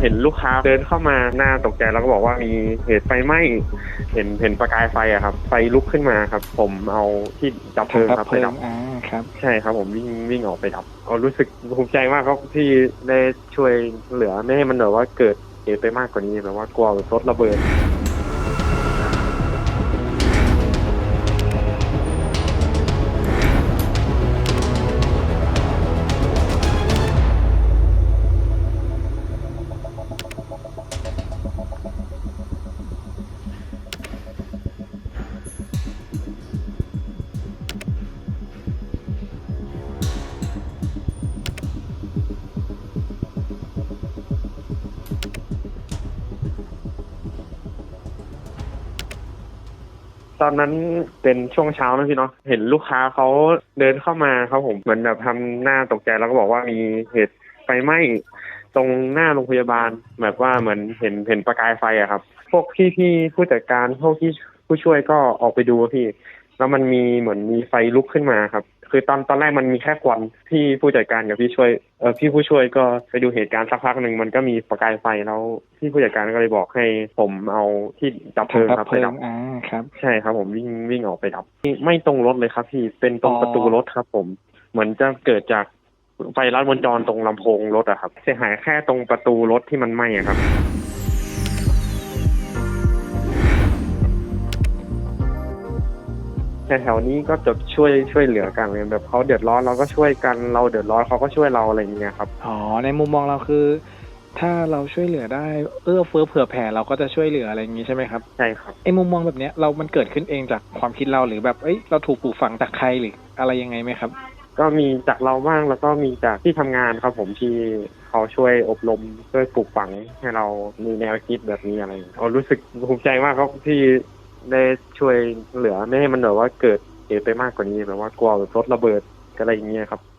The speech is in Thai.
เห็นลูกค้าเดินเข้ามาหน้าตกใจแล้วก็บอกว่ามีเหตุไฟไหม้เห็นเห็นประกายไฟอะครับ ไฟลุกขึ้นมาครับ ผมเอาที่ดับเพลิงครับไปดับอ่าครับ ใช่ครับ ผมวิ่งวิ่งออกไปดับเอารู้สึกภูมิใจมากครับที่ได้ช่วยเหลือไม่ให้มันแบบว่าเกิดเหตุไปมากกว่านี้แบบว่ากลัวรถระเบิด ตอนนั้นเป็นช่วงเช้านะพี่เนาะเห็นลูกค้าเขาเดินเข้ามาครับผมเหมือนแบบทำหน้าตกใจแล้วก็บอกว่ามีเหตุไฟไหม้ตรงหน้าโรงพยาบาล แบบว่าเหมือนเห็นเห็นประกายไฟอะครับ พวกพี่พี่ผู้จัดการพวกที่ผู้ช่วยก็ออกไปดูพี่ แล้วมันมีเหมือนมีไฟลุกขึ้นมาครับ คือตอนตอนแรกมันมีแค่ควันพี่ผู้จัดการกับพี่ช่วยเออพี่ผู้ช่วยก็ไปดูเหตุการณ์สักพักหนึ่งมันก็มีประกายไฟแล้วพี่ผู้จัดการก็เลยบอกให้ผมเอาที่ดับเพลิงครับเพไปลิดังบอ่าครับ ใช่ครับ ผมวิ่งวิ่งออกไปดับไม่ไม่ตรงรถเลยครับ พี่เป็นตรงอ๋อประตูรถครับ ผมเหมือนจะเกิดจากไฟลัดวงจรตรงลำโพงรถอะครับ เสียหายแค่ตรงประตูรถที่มันไหม้อะครับ แถวๆนี้ก็จะช่วยช่วยเหลือกันเลยแบบเขาเดือดร้อนเราก็ช่วยกันเราเดือดร้อนเขาก็ช่วยเราอะไรอย่างเงี้ยครับอ๋อในมุมมองเราคือ ถ้าเราช่วยเหลือได้เอื้อเฟื้อเผื่อแผ่เราก็จะช่วยเหลืออะไรอย่างนี้ใช่ไหมครับใช่ครับไอ้มุมมองแบบเนี้ยเรามันเกิดขึ้นเองจากความคิดเราหรือแบบเอ้ยเราถูกปลูกฝังจากใครหรืออะไรยังไงไหมครับ ก็มีจากเราบ้างแล้วก็มีจากที่ทำงานครับ ผมที่เขาช่วยอบรมช่วยปลูกฝังให้เรามีแนวคิดแบบนี้อะไรอย่างเงี้ยเอารู้สึกภูมิใจมากครับที่ ได้ช่วยเหลือไม่ให้มันแบบว่าเกิดเหตุไปมากกว่านี้แบบว่ากลัวรถระเบิดอะไรอย่างเงี้ยครับ